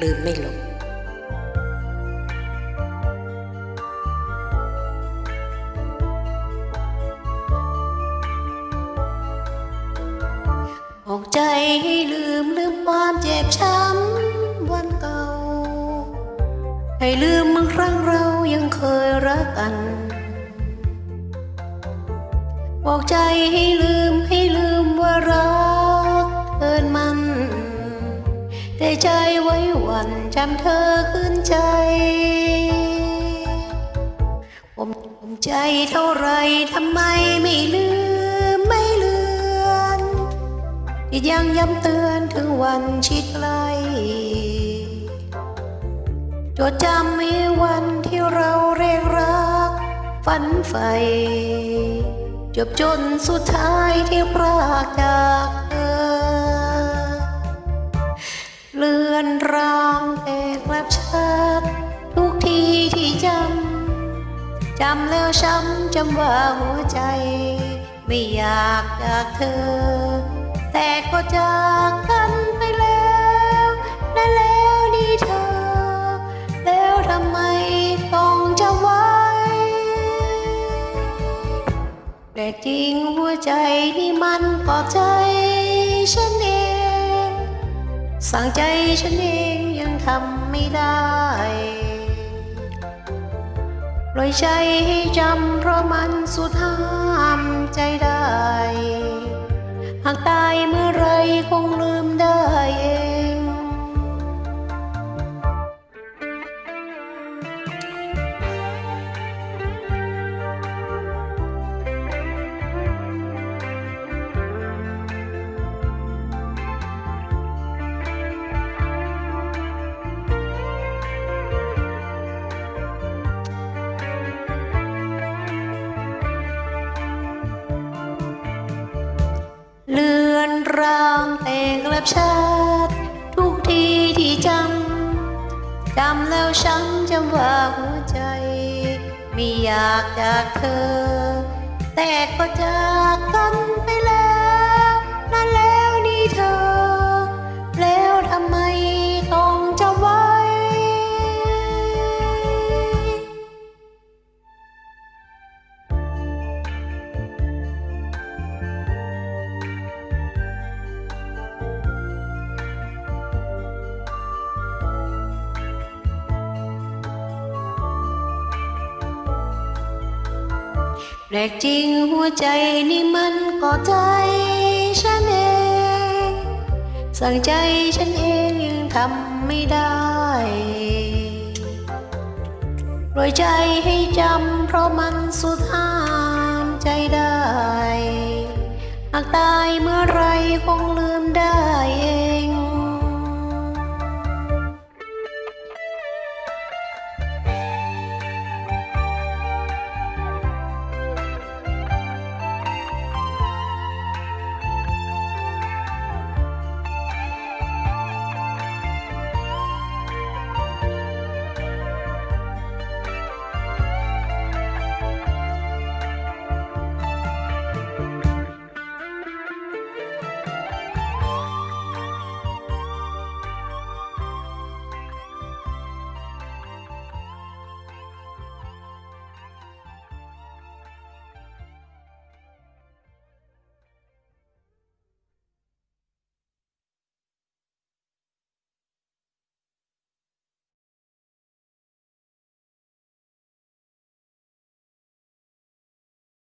ลืมไม่ลงออกใจให้ลืมลืมความเจ็บช้ำวันเก่า ให้ลืมครั้งเรายังเคยรักกัน บอกใจให้ลืมให้ลืมว่ารักเกินมัน ใจไว้วันจำเธอขึ้นใจผมผมใจเท่าไรทำไมไม่ลืมไม่เลือนที่ยังย้ำเตือนถึงวันชิดไกลจดจำมีวันที่เราเรียกรัก ฝันใฝ่จบจนสุดท้ายที่พรากจ ที่จำ จำแล้วช้ำจำว่าหัวใจ ไม่อยากจากเธอ แต่ก็จากกันไปแล้วนั่นแล้วนี่เธอ แล้วทำไมต้องจะไว้ แต่จริงหัวใจนี่มันปลอใจฉันเอง สั่งใจฉันเองยังทำไม่ได้ ปล่อยใจให้จำเพราะมันสุดห้ามใจได้ หากตายเมื่อไรคงลืมได้ บชัดทุกทีที่จำจำแล้วช้ำจำว่าหัวใจ ไม่อยากจากเธอ แต่ก็จากกัน แปลกจริงหัวใจนี่มันก็ใจฉันเอง สั่งใจฉันเองยังทำไม่ได้ปล่อยใจให้จำเพราะมันสุดห้ามใจได้ หากตายเมื่อไรคง